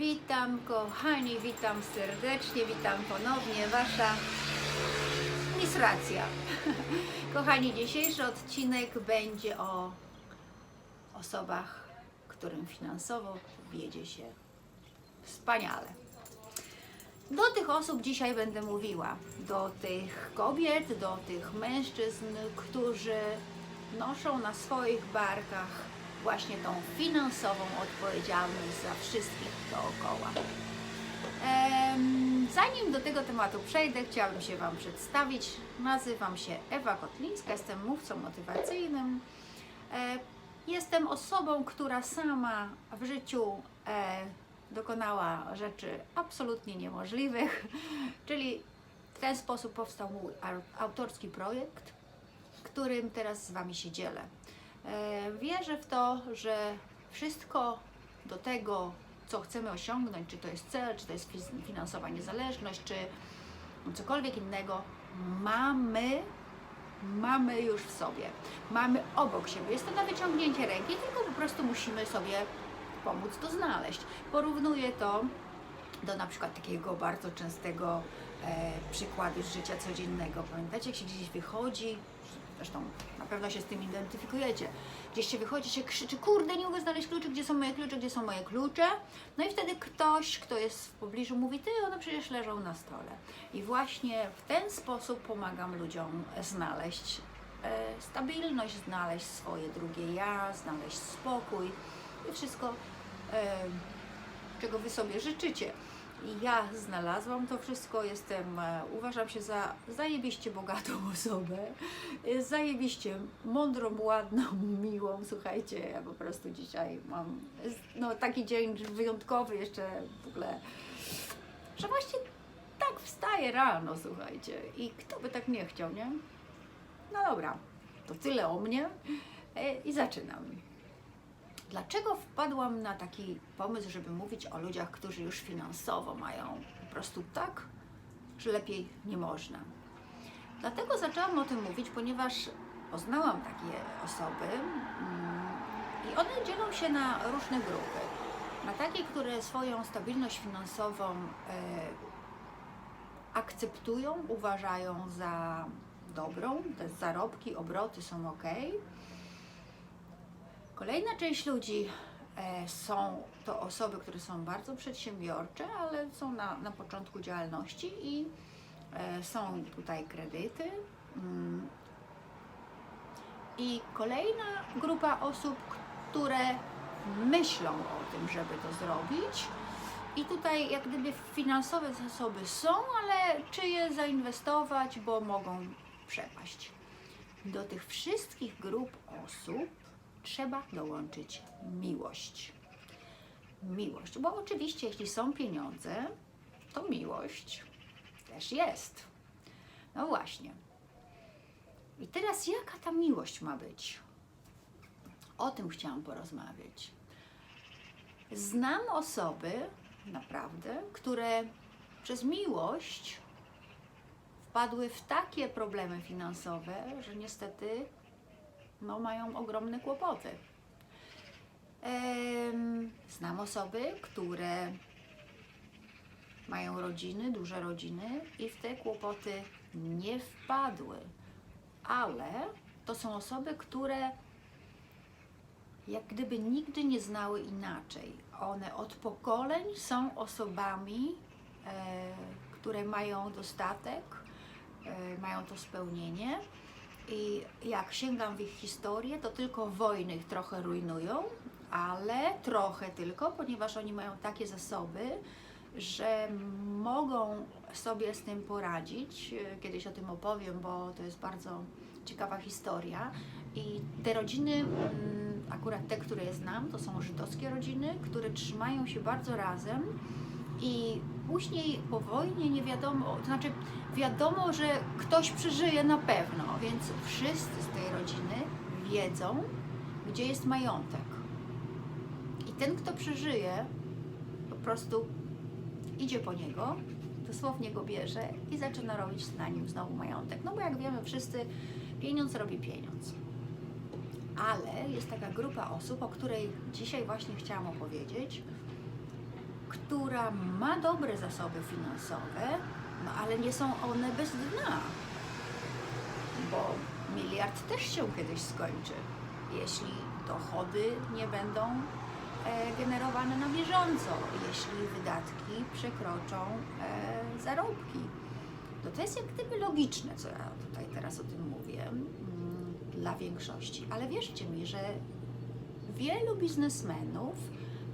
Witam kochani, witam serdecznie, witam ponownie, Wasza Miss Racja. Kochani, dzisiejszy odcinek będzie o osobach, którym finansowo wiedzie się wspaniale. Do tych osób dzisiaj będę mówiła, do tych kobiet, do tych mężczyzn, którzy noszą na swoich barkach właśnie tą finansową odpowiedzialność za wszystkich dookoła. Zanim do tego tematu przejdę, chciałabym się Wam przedstawić. Nazywam się Ewa Kotlińska, jestem mówcą motywacyjnym. E, Jestem osobą, która sama w życiu e, dokonała rzeczy absolutnie niemożliwych, czyli w ten sposób powstał mój au- autorski projekt, którym teraz z Wami się dzielę. E, Wierzę w to, że wszystko do tego, co chcemy osiągnąć, czy to jest cel, czy to jest finansowa niezależność, czy cokolwiek innego, mamy, mamy już w sobie. Mamy obok siebie. Jest to na wyciągnięcie ręki, tylko po prostu musimy sobie pomóc to znaleźć. Porównuję to do na przykład takiego bardzo częstego e, przykładu z życia codziennego. Pamiętacie, jak się gdzieś wychodzi, zresztą na pewno się z tym identyfikujecie, gdzieś się wychodzi, się krzyczy, kurde, nie mogę znaleźć kluczy, gdzie są moje klucze, gdzie są moje klucze. No i wtedy ktoś, kto jest w pobliżu, mówi, ty, one przecież leżą na stole. I właśnie w ten sposób pomagam ludziom znaleźć e, stabilność, znaleźć swoje drugie ja, znaleźć spokój i wszystko, e, czego Wy sobie życzycie. Ja znalazłam to wszystko, jestem, e, uważam się za zajebiście bogatą osobę, e, zajebiście mądrą, ładną, miłą. Słuchajcie, ja po prostu dzisiaj mam no, taki dzień wyjątkowy jeszcze w ogóle, że właśnie tak wstaję rano, słuchajcie. I kto by tak nie chciał, nie? No dobra, to tyle o mnie e, i zaczynam. Dlaczego wpadłam na taki pomysł, żeby mówić o ludziach, którzy już finansowo mają po prostu tak, że lepiej nie można? Dlatego zaczęłam o tym mówić, ponieważ poznałam takie osoby mm, i one dzielą się na różne grupy. Na takie, które swoją stabilność finansową e, akceptują, uważają za dobrą, te zarobki, obroty są ok. Kolejna część ludzi e, są to osoby, które są bardzo przedsiębiorcze, ale są na, na początku działalności i e, są tutaj kredyty. Mm. I kolejna grupa osób, które myślą o tym, żeby to zrobić. I tutaj jak gdyby finansowe zasoby są, ale czy je zainwestować, bo mogą przepaść. Do tych wszystkich grup osób trzeba dołączyć miłość. Miłość, bo oczywiście jeśli są pieniądze, to miłość też jest. No właśnie. I teraz jaka ta miłość ma być? O tym chciałam porozmawiać. Znam osoby, naprawdę, które przez miłość wpadły w takie problemy finansowe, że niestety no, mają ogromne kłopoty. Znam osoby, które mają rodziny, duże rodziny i w te kłopoty nie wpadły, ale to są osoby, które jak gdyby nigdy nie znały inaczej. One od pokoleń są osobami, e, które mają dostatek, e, mają to spełnienie. I jak sięgam w ich historię, to tylko wojny ich trochę rujnują, ale trochę tylko, ponieważ oni mają takie zasoby, że mogą sobie z tym poradzić. Kiedyś o tym opowiem, bo to jest bardzo ciekawa historia. I te rodziny, mm, akurat te, które znam, to są żydowskie rodziny, które trzymają się bardzo razem i później po wojnie nie wiadomo, to znaczy wiadomo, że ktoś przeżyje na pewno, więc wszyscy z tej rodziny wiedzą, gdzie jest majątek. I ten, kto przeżyje, po prostu idzie po niego, dosłownie go bierze i zaczyna robić na nim znowu majątek. No bo jak wiemy wszyscy, pieniądz robi pieniądz. Ale jest taka grupa osób, o której dzisiaj właśnie chciałam opowiedzieć, która ma dobre zasoby finansowe, no ale nie są one bez dna, bo miliard też się kiedyś skończy, jeśli dochody nie będą e, generowane na bieżąco, jeśli wydatki przekroczą e, zarobki. No to jest jak gdyby logiczne, co ja tutaj teraz o tym mówię, mm, dla większości, ale wierzcie mi, że wielu biznesmenów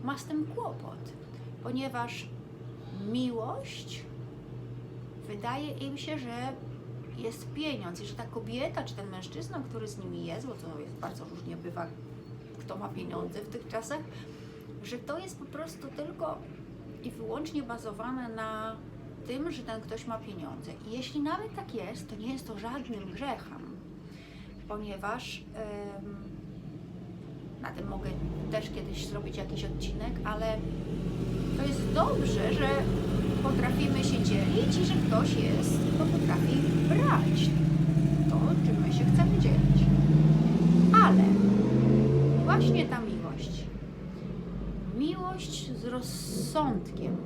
ma z tym kłopot, ponieważ miłość wydaje im się, że jest pieniądz i że ta kobieta czy ten mężczyzna, który z nimi jest, bo to jest bardzo różnie bywa, kto ma pieniądze w tych czasach, że to jest po prostu tylko i wyłącznie bazowane na tym, że ten ktoś ma pieniądze. I jeśli nawet tak jest, to nie jest to żadnym grzechem, ponieważ em, na tym mogę też kiedyś zrobić jakiś odcinek, ale to jest dobrze, że potrafimy się dzielić i że ktoś jest, kto potrafi brać to, czym my się chcemy dzielić. Ale właśnie ta miłość, miłość z rozsądkiem,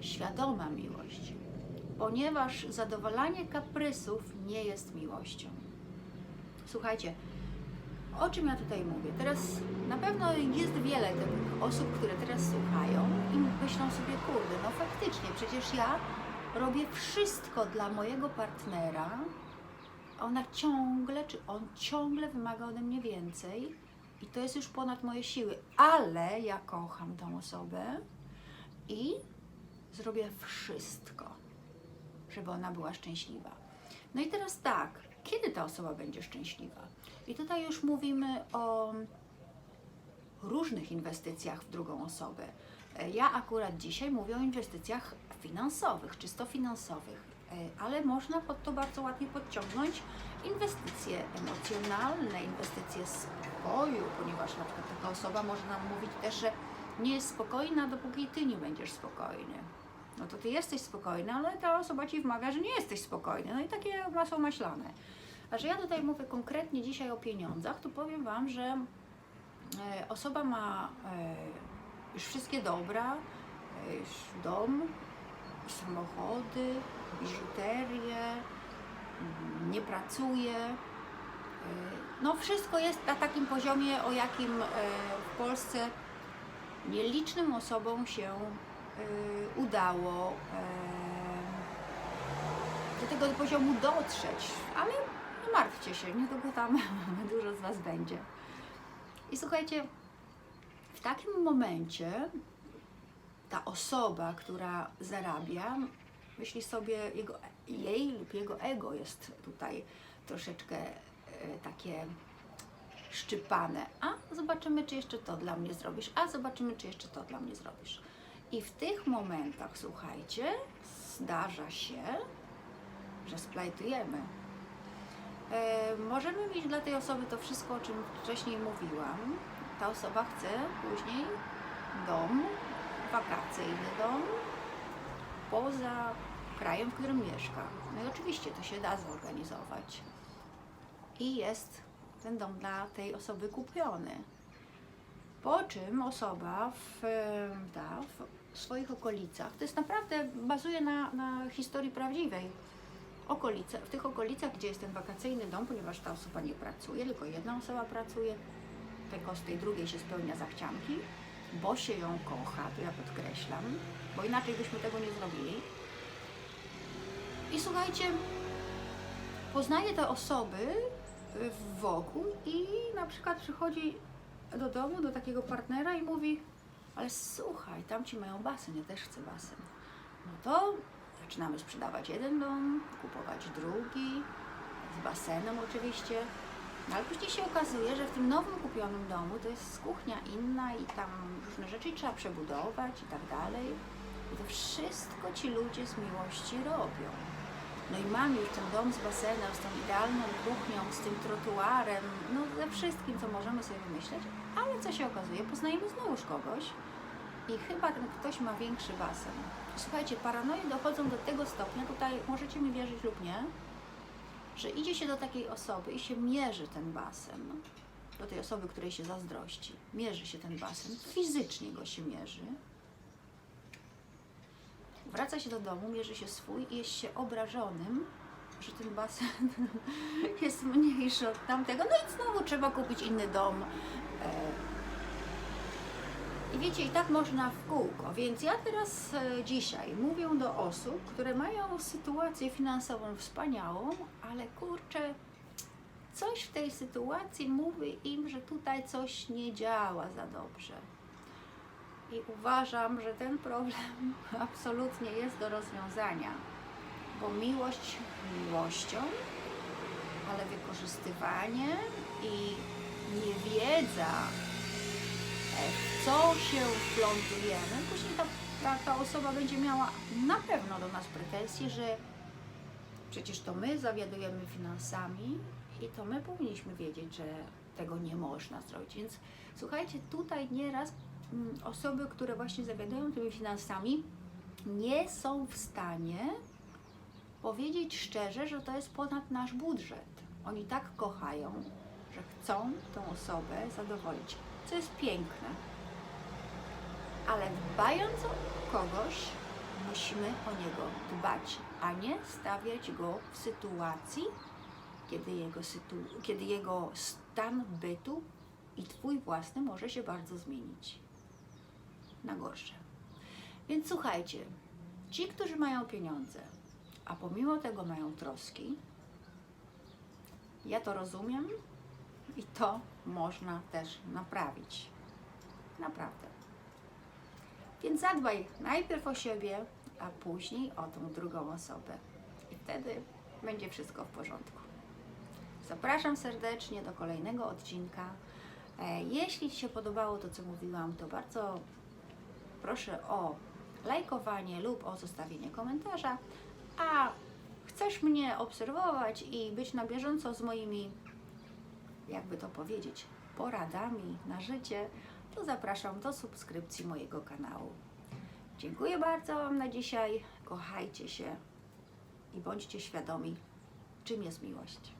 świadoma miłość, ponieważ zadowalanie kaprysów nie jest miłością. Słuchajcie, o czym ja tutaj mówię? Teraz na pewno jest wiele tych osób, które teraz słuchają i myślą sobie, kurde, no faktycznie, przecież ja robię wszystko dla mojego partnera, a ona ciągle, czy on ciągle wymaga ode mnie więcej i to jest już ponad moje siły, ale ja kocham tą osobę i zrobię wszystko, żeby ona była szczęśliwa. No i teraz tak, kiedy ta osoba będzie szczęśliwa? I tutaj już mówimy o różnych inwestycjach w drugą osobę. Ja akurat dzisiaj mówię o inwestycjach finansowych, czysto finansowych, ale można pod to bardzo ładnie podciągnąć inwestycje emocjonalne, inwestycje spokoju, ponieważ na przykład taka osoba może nam mówić też, że nie jest spokojna, dopóki ty nie będziesz spokojny. No to ty jesteś spokojny, ale ta osoba ci wmaga, że nie jesteś spokojny. No i takie masło maślane. A że ja tutaj mówię konkretnie dzisiaj o pieniądzach, to powiem Wam, że e, osoba ma e, już wszystkie dobra, e, już dom, samochody, biżuterię, mm, nie pracuje. No wszystko jest na takim poziomie, o jakim w Polsce nielicznym osobom się udało do tego poziomu dotrzeć, ale martwcie się, niedługo tam dużo z Was będzie. I słuchajcie, w takim momencie ta osoba, która zarabia, myśli sobie, jego, jej lub jego ego jest tutaj troszeczkę e, takie szczypane. A zobaczymy, czy jeszcze to dla mnie zrobisz, a zobaczymy, czy jeszcze to dla mnie zrobisz. I w tych momentach, słuchajcie, zdarza się, że splajtujemy. E, możemy mieć dla tej osoby to wszystko, o czym wcześniej mówiłam. Ta osoba chce później dom, wakacyjny dom, poza krajem, w którym mieszka. No i oczywiście to się da zorganizować. I jest ten dom dla tej osoby kupiony. Po czym osoba w, ta, w swoich okolicach, to jest naprawdę, bazuje na, na historii prawdziwej, okolice, w tych okolicach, gdzie jest ten wakacyjny dom, ponieważ ta osoba nie pracuje, tylko jedna osoba pracuje, tylko z tej drugiej się spełnia zachcianki, bo się ją kocha, to ja podkreślam, bo inaczej byśmy tego nie zrobili. I słuchajcie, poznaje te osoby wokół i na przykład przychodzi do domu, do takiego partnera i mówi, ale słuchaj, tamci mają basen, ja też chcę basen. No to zaczynamy sprzedawać jeden dom, kupować drugi, z basenem oczywiście. No ale później się okazuje, że w tym nowym kupionym domu to jest kuchnia inna i tam różne rzeczy trzeba przebudować i tak dalej. I to wszystko ci ludzie z miłości robią. No i mam już ten dom z basenem, z tą idealną kuchnią, z tym trotuarem, no ze wszystkim, co możemy sobie wymyśleć, ale co się okazuje, poznajemy znowuż kogoś i chyba ten ktoś ma większy basen. Słuchajcie, paranoje dochodzą do tego stopnia, tutaj możecie mi wierzyć lub nie, że idzie się do takiej osoby i się mierzy ten basen, do tej osoby, której się zazdrości. Mierzy się ten basen, fizycznie go się mierzy wraca się do domu, mierzy się swój i jest się obrażonym, że ten basen jest mniejszy od tamtego. No i znowu trzeba kupić inny dom. I wiecie, i tak można w kółko. Więc ja teraz e, dzisiaj mówię do osób, które mają sytuację finansową wspaniałą, ale kurczę, coś w tej sytuacji mówi im, że tutaj coś nie działa za dobrze. I uważam, że ten problem absolutnie jest do rozwiązania, bo miłość miłością, ale wykorzystywanie i niewiedza, co się wplątujemy, później ta, ta, ta osoba będzie miała na pewno do nas pretensje, że przecież to my zawiadujemy finansami i to my powinniśmy wiedzieć, że tego nie można zrobić. Więc słuchajcie, tutaj nieraz mm, osoby, które właśnie zawiadują tymi finansami, nie są w stanie powiedzieć szczerze, że to jest ponad nasz budżet. Oni tak kochają, że chcą tą osobę zadowolić, co jest piękne. Ale dbając o kogoś, musimy o niego dbać, a nie stawiać go w sytuacji, kiedy jego, sytu- kiedy jego stan bytu i Twój własny może się bardzo zmienić na gorsze. Więc słuchajcie, ci, którzy mają pieniądze, a pomimo tego mają troski, ja to rozumiem i to można też naprawić. Naprawdę. Więc zadbaj najpierw o siebie, a później o tą drugą osobę. I wtedy będzie wszystko w porządku. Zapraszam serdecznie do kolejnego odcinka. E, Jeśli Ci się podobało to, co mówiłam, to bardzo proszę o lajkowanie lub o zostawienie komentarza. A chcesz mnie obserwować i być na bieżąco z moimi, jakby to powiedzieć, poradami na życie, to zapraszam do subskrypcji mojego kanału. Dziękuję bardzo Wam na dzisiaj. Kochajcie się i bądźcie świadomi, czym jest miłość.